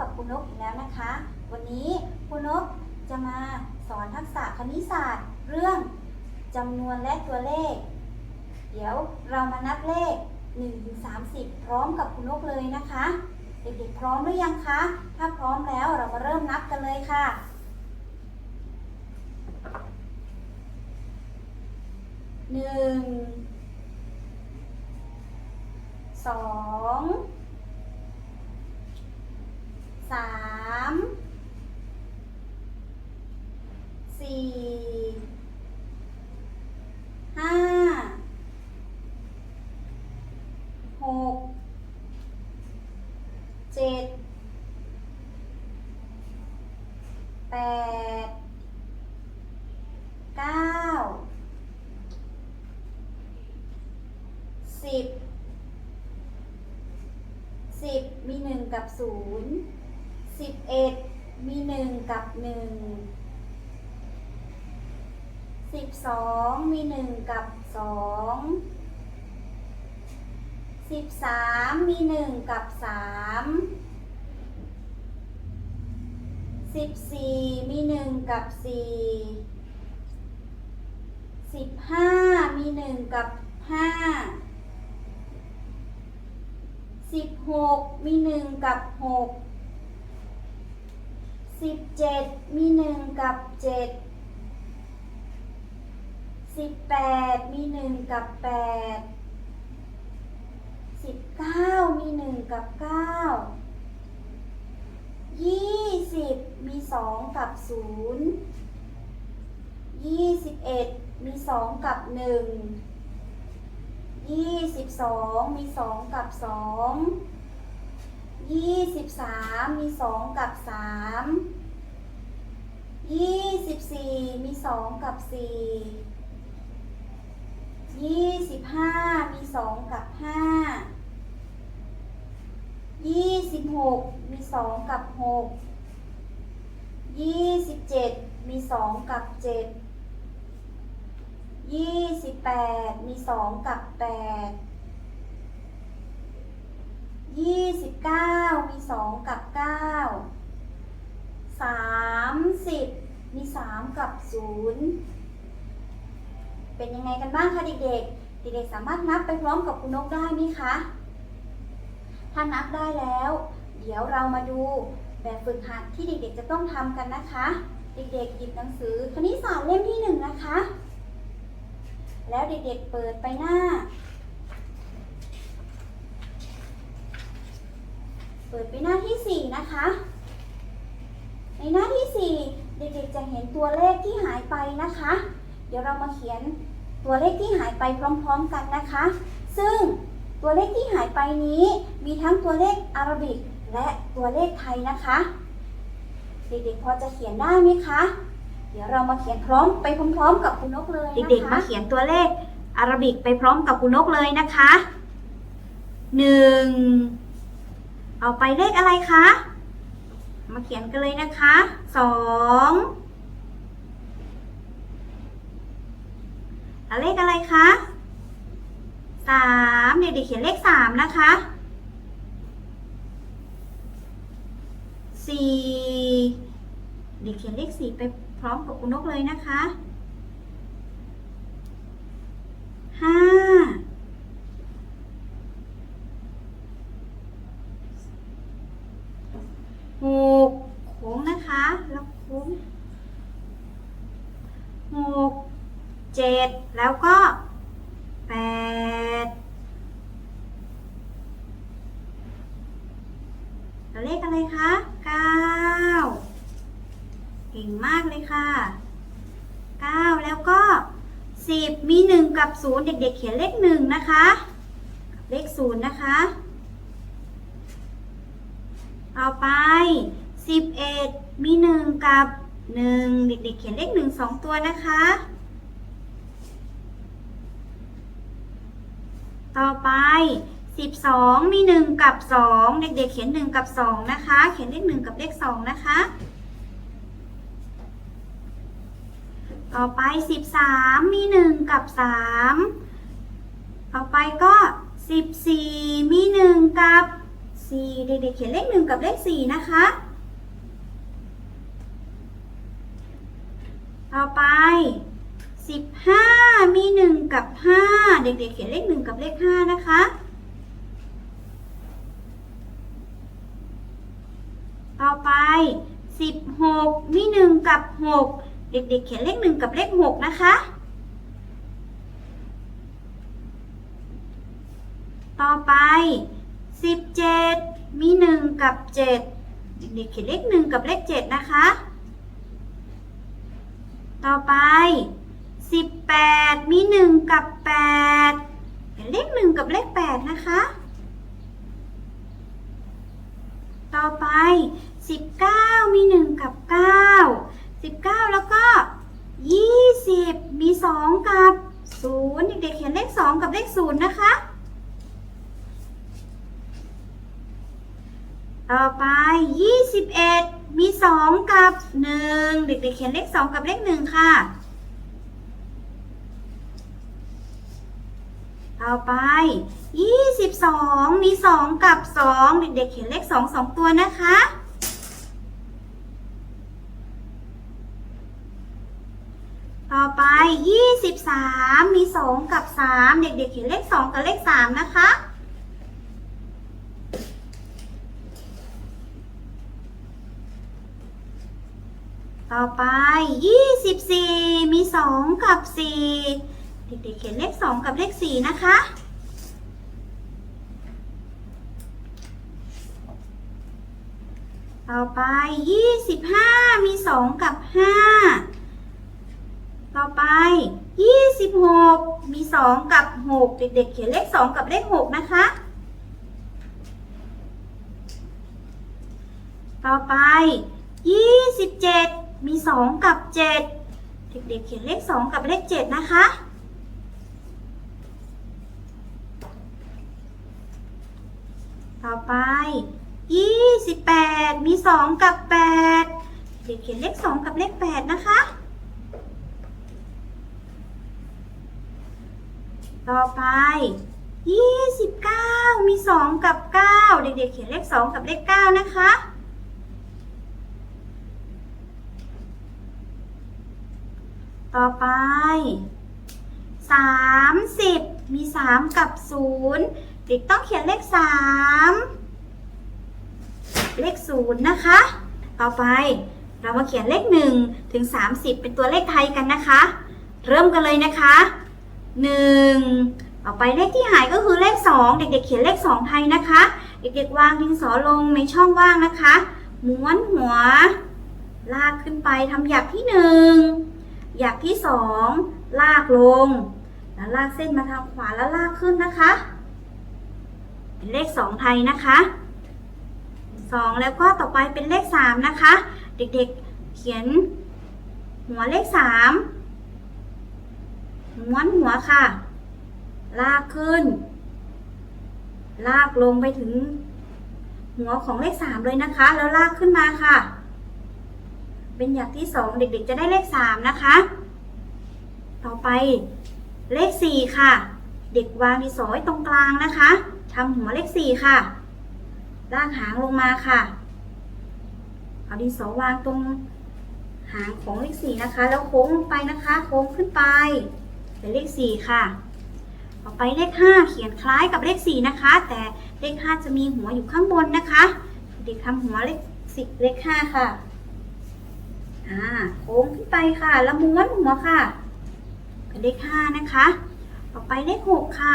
กับคุณนกอีกแล้วนะคะ วันนี้คุณนกจะมาสอนทักษะคณิตศาสตร์ เรื่องจำนวนและตัวเลข เดี๋ยวเรามานับเลข1ถึง30 พร้อมกับคุณนกเลยนะคะ เด็กๆพร้อมหรือยังคะ ถ้าพร้อมแล้วเรามาเริ่มนับกันเลยค่ะหนึ่งสอง สามสี่ห้าหกเจ็ดแปดเก้าสิบสิบมีหนึ่งกับศูนย์สิบเอ็ดมีหนึ่งกับหนึ่ง สองมีหนึ่งกับสองสิบสามมีหนึ่งกับสามสิบสี่มีหนึ่งกับสี่สิบห้ามีหนึ่งกับห้าสิบหกมีหนึ่งกับหกสิบเจ็ดมีหนึ่งกับเจ็ด สิบแปดมีหนึ่งกับแปดสิบเก้ามีหนึ่งกับเก้ายี่สิบมีสองกับศูนย์ยี่สิบเอ็ดมีสองกับหนึ่งยี่สิบสองมีสองกับสองยี่สิบสามมีสองกับสามยี่สิบสี่มีสองกับสี่ ยี่สิบห้ามีสองกับห้ายี่สิบหกมีสองกับหกยี่สิบเจ็ดมีสองกับเจ็ดยี่สิบแปดมีสองกับแปดยี่สิบเก้ามีสองกับเก้าสามสิบมีสามกับศูนย์ เป็นยังไงกันบ้างคะเด็กๆ เด็กๆสามารถนับไปพร้อมกับคุณนกได้ไหมคะ ถ้านับได้แล้ว เดี๋ยวเรามาดูแบบฝึกหัดที่เด็กๆจะต้องทำกันนะคะ เด็กๆหยิบหนังสือคณิตศาสตร์เล่มที่หนึ่งนะคะ แล้วเด็กๆเปิดไปหน้า เปิดไปหน้าที่สี่นะคะ ในหน้าที่สี่เด็กๆจะเห็นตัวเลขที่หายไปนะคะ เดี๋ยวเรามาเขียนตัวเลขที่หายไปพร้อมๆกันนะคะ ซึ่งตัวเลขที่หายไปนี้มีทั้งตัวเลขอารบิกและตัวเลขไทยนะคะ เด็กๆพอจะเขียนได้ไหมคะ เดี๋ยวเรามาเขียนพร้อมไปพร้อมๆ กับคุณนกเลยนะคะเด็กๆมาเขียนตัวเลขอารบิกไปพร้อมกับคุณนกเลยนะคะหนึ่งเอาไปเลขอะไรคะ มาเขียนกันเลยนะคะสองแล้ว เลขอะไรคะสามเด็กๆเขียนเลขสามนะคะสี่เด็กเขียนเลขสี่ไปพร้อมกับคุนกเลยนะคะห้าหกโค้งนะคะ แล้วโค้งหก เจ็ดแล้วก็แปดแล้วเลขอะไรคะเก้าเก่งมากเลยค่ะเก้าแล้วก็สิบมีหนึ่งกับศูนย์เด็ก ๆ เขียนเลขหนึ่งนะคะเลขศูนย์นะคะต่อไปสิบเอ็ดมีหนึ่งกับหนึ่งเด็ก ๆ เขียนเลขหนึ่งสองตัวนะคะ ต่อไปสิบสองมีหนึ่งกับสองเด็กๆ เขียนหนึ่งกับสองนะคะ เขียนเลขหนึ่งกับเลขสองนะคะ ต่อไปสิบสามมีหนึ่งกับสามต่อไปก็สิบสี่มีหนึ่งกับสี่เด็กๆ เขียนเลขหนึ่งกับเลขสี่นะคะ ต่อไป สิบห้ามีหนึ่งกับห้าเด็กๆเขียนเลขหนึ่งกับเลขห้านะคะ ต่อไปสิบหกมีหนึ่งกับหกเด็กๆเขียนเลขหนึ่งกับเลขหกนะคะ ต่อไปสิบเจ็ดมีหนึ่งกับเจ็ดเด็กๆเขียนเลขหนึ่งกับเลขเจ็ดนะคะต่อไป สิบแปดมีหนึ่งกับแปดเลขหนึ่งกับเลขแปดนะคะ ต่อไปสิบเก้ามีหนึ่งกับเก้าสิบเก้าแล้วก็ยี่สิบมีสองกับศูนย์เด็กๆเขียนเลขสองกับเลขศูนย์นะคะ ต่อไป21มี2กับ1เด็กๆเขียนเลข2กับเลข1ค่ะ ต่อไป 22 มี 2 กับ 2 เด็กๆเขียนเลข 2 2 ตัวนะคะ ต่อไป 23 มี 2 กับ 3 เด็กๆเขียนเลข 2 กับเลข 3 นะคะ ต่อไป 24 มี 2 กับ 4 เด็กๆเขียนเลข2กับเลข4นะคะ ต่อไป25มี2กับ5ต่อไป26มี2กับ6เด็กๆ เขียนเลข2กับเลข6นะคะ ต่อไป27มี2กับ7เด็กๆ เขียนเลข2กับเลข7นะคะ ต่อไป 28 มี 2 กับ 8 เด็กๆเขียนเลข 2 กับเลข 8 นะคะ ต่อไป 29 มี 2 กับ 9 เด็กๆเขียนเลข 2 กับเลข 9 นะคะ ต่อไป 30 มี 3 กับ 0 เด็กต้องเขียนเลข3เลข0นะคะ ต่อไปเรามาเขียนเลข1ถึง30เป็นตัวเลขไทยกันนะคะ เริ่มกันเลยนะคะ1ต่อไปเลขที่หายก็คือเลข2เด็กๆเขียนเลข2ไทยนะคะ เด็กๆวางดินสอลงในช่องว่างนะคะม้วนหัว ลากขึ้นไปทำหยักที่1หยักที่2ลากลง แล้วลากเส้นมาทางขวาแล้วลากขึ้นนะคะ เป็นเลข 2 ไทยนะคะ 2 แล้วก็ต่อไปเป็นเลข 3 นะคะ เด็กๆเขียนหัวเลข 3 ม้วนหัวค่ะ ลากขึ้น ลากลงไปถึงหัวของเลข 3 เลยนะคะ แล้วลากขึ้นมาค่ะ เป็นอย่างที่ 2 เด็กๆ จะได้เลข 3 นะคะ ต่อไปเลข 4 ค่ะ เด็กวางดินสอไว้ตรงกลางนะคะ ทำหัวเลข4ค่ะ ลากหางลงมาค่ะ เอาดินสอวางตรงหางของเลข4นะคะ แล้วโค้งลงไปนะคะ โค้งขึ้นไป เป็นเลข4ค่ะ ต่อไปเลข5เขียนคล้ายกับเลข4นะคะ แต่เลข5จะมีหัวอยู่ข้างบนนะคะ เด็กทำหัวเลข10เลข5ค่ะ อ่า โค้งขึ้นไปค่ะ แล้วม้วนหัวค่ะ เป็นเลข5นะคะ ต่อไปเลข6ค่ะ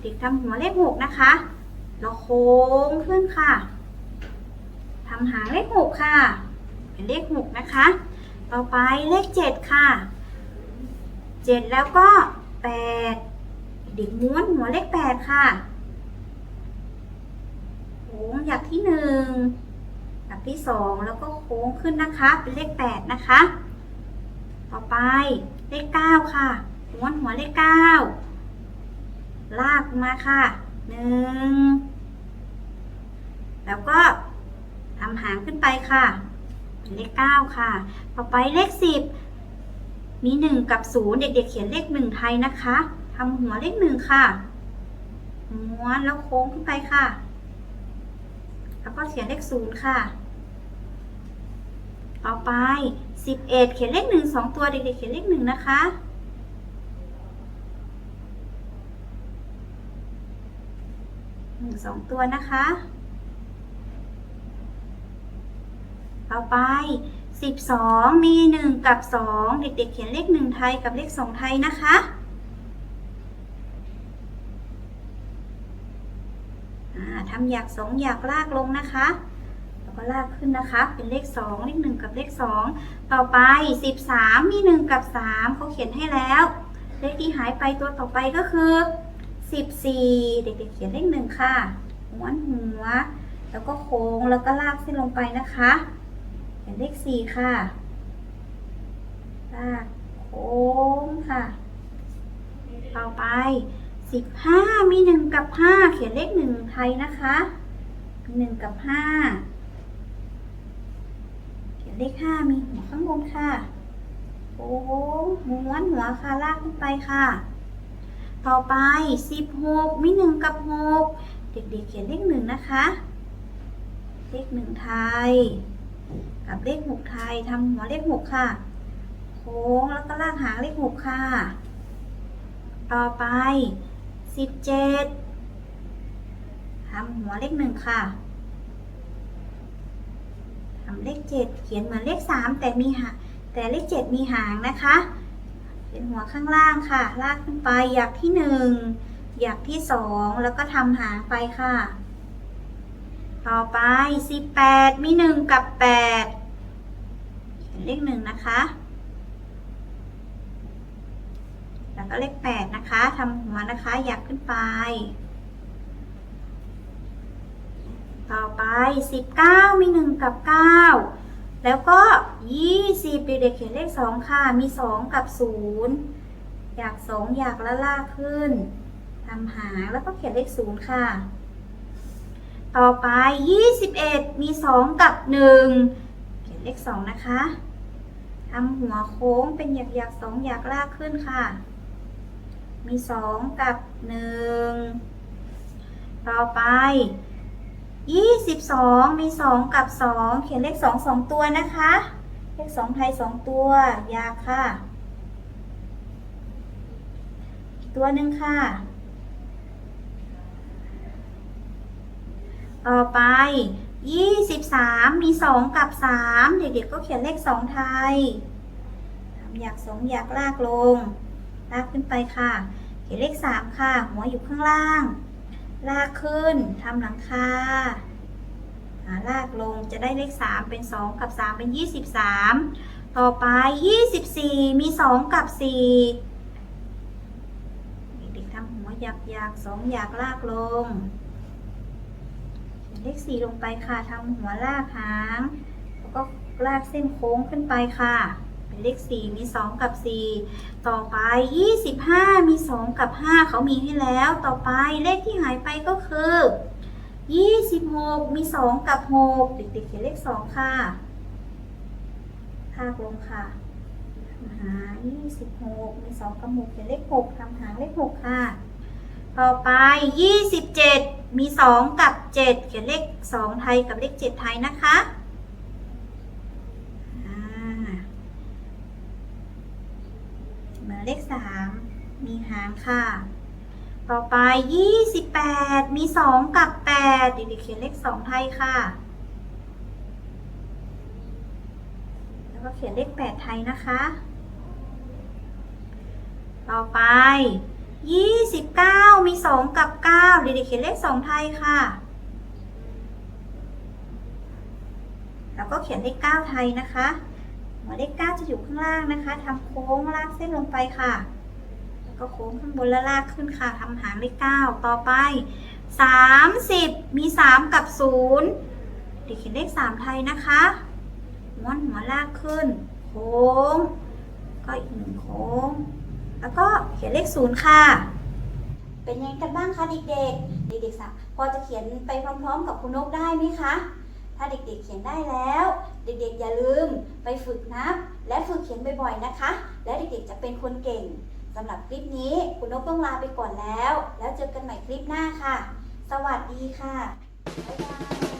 เด็กทำหัวเลข6นะคะแล้วโค้งขึ้นค่ะทำหางเลข6ค่ะ เป็นเลข6นะคะ ต่อไปเลข7ค่ะเจ็ดแล้วก็แปดเด็กม้วนหัวเลขแปดค่ะโค้งหยักที่หนึ่งหยักที่สองแล้วก็โค้งขึ้นนะคะ เป็นเลขแปดนะคะ ต่อไปเลขเก้าค่ะม้วนหัวเลขเก้า ลากมาค่ะหนึ่งแล้วก็ทำหางขึ้นไปค่ะ เลขเก้าค่ะ ต่อไปเลขสิบมีหนึ่งกับศูนย์เด็กๆ เขียนเลขหนึ่งไทยนะคะทำหัวเลขหนึ่งค่ะม้วนแล้วโค้งขึ้นไปค่ะ แล้วก็เขียนเลขศูนย์ค่ะ ต่อไป11เขียนเลขหนึ่งสองตัวเด็กๆ เขียนเลขหนึ่งนะคะ หนึ่งสองตัวนะคะ ต่อไป 12 มี 1 กับ 2 เด็กๆ เขียนเลข 1 ไทยกับเลข 2 ไทยนะคะทำอยากสองอยากลากลงนะคะแล้วก็ลากขึ้นนะคะ เป็นเลข 2 เลข 1 กับเลข 2 ต่อไป 13 มี 1 กับ 3เขาเขียนให้แล้ว เลขที่หายไปตัวต่อไปก็คือ 14 เด็กๆเขียนเลข1ค่ะม้วนหัว แล้วก็โค้งแล้วก็ลากเส้นลงไปนะคะ เขียนเลข4ค่ะลากโค้งค่ะต่อไป15มี1กับ5เขียนเลข1ไทยนะคะมี1กับ5เขียนเลข5มีหัวข้างบนค่ะโอ้โหม้วนหัวค่ะลากขึ้นไปค่ะ ต่อไป 16 มี 1 กับ 6 เด็กๆเขียนเลข1นะคะ เลข1ไทย กับเลข6ไทยทำหัวเลข6ค่ะ โค้งแล้วก็ลากหางเลข6ค่ะ ต่อไป 17ทำหัวเลข1ค่ะทำเลข7เขียนเหมือนเลข3แต่มีหางแต่เลข7มีหางนะคะ เป็นหัวข้างล่างค่ะ ลากขึ้นไปอยากที่1อยากที่2แล้วก็ทำหางไปค่ะ ต่อไป18มี1กับ8เขียนเลข1นะคะ แล้วก็เลข8นะคะทำหัวนะคะอยากขึ้นไป ต่อไป19มี1กับ9 แล้วก็ 20เด็กๆเขียนเลข 2 ค่ะ มี 2 กับ 0 อยาก 2 อยากละลากขึ้นทำหางแล้วก็เขียนเลข 0 ค่ะ ต่อไป 21 มี 2 กับ 1 เขียนเลข 2 นะคะทำหัวโค้งเป็นอยากอยากสองอยากลากขึ้นค่ะ มีสองกับหนึ่ง ต่อไป ยี่สิบสองมีสองกับสองเขียนเลขสองสองตัวนะคะ เลขสองไทยสองตัวยากค่ะ ตัวหนึ่งค่ะ ต่อไปยี่สิบสามมีสองกับสามเด็กๆก็เขียนเลขสองไทยทำอยากสองอยากลากลง ลากขึ้นไปค่ะ เขียนเลขสามค่ะ หัวอยู่ข้างล่าง ลากขึ้นทำหลังคาลากลงจะได้เลขสามเป็นสองกับสามเป็นยี่สิบสามต่อไปยี่สิบสี่มีสองกับสี่เด็กๆทำหัวอยากอยากสองอยากลากลงเขียนเลขสี่ลงไปค่ะทำหัวลากหาง แล้วก็ลากเส้นโค้งขึ้นไปค่ะ เลขสี่มีสองกับสี่ต่อไป 25 มี 2 กับ 5 เขามีให้แล้ว ต่อไปเลขที่หายไปก็คือ 26 มี 2 กับ 6 เด็กๆเขียนเลข 2 ค่ะพากลงค่ะหา26 มี 2 กับ6เขียนเลข 6ทำหางเลข 6 ค่ะ ต่อไป 27 มี 2 กับ 7 เขียนเลข 2 ไทยกับเลข 7 ไทยนะคะอ่า เลขสามมีหางค่ะ ต่อไปยี่สิบแปดมีสองกับแปดเด็กๆเขียนเลขสองไทยค่ะ แล้วก็เขียนเลขแปดไทยนะคะ ต่อไปยี่สิบเก้ามีสองกับเก้าเด็กๆเขียนเลขสองไทยค่ะ แล้วก็เขียนเลขเก้าไทยนะคะ หัวเลขเก้าจะอยู่ข้างล่างนะคะทำโค้งลากเส้นลงไปค่ะ แล้วก็โค้งข้างบนแล้วลากขึ้นค่ะทำหางเลขเก้าต่อไปสามสิบมีสามกับศูนย์เด็กเขียนเลขสามไทยนะคะม้วนหัวลากขึ้น โค้ง ก็อีกหนึ่งโค้ง แล้วก็เขียนเลขศูนย์ค่ะ เป็นยังไงกันบ้างคะเด็กๆเด็กๆสักพอจะเขียนไปพร้อม ๆ กับคุณนกได้ไหมคะ ถ้าเด็กๆเขียนได้แล้ว เด็กๆอย่าลืมไปฝึกนับ และฝึกเขียนบ่อยๆนะคะ และเด็กๆจะเป็นคนเก่งสำหรับคลิปนี้คุณนกต้องลาไปก่อนแล้ว แล้วเจอกันใหม่คลิปหน้าค่ะ สวัสดีค่ะบ๊ายบาย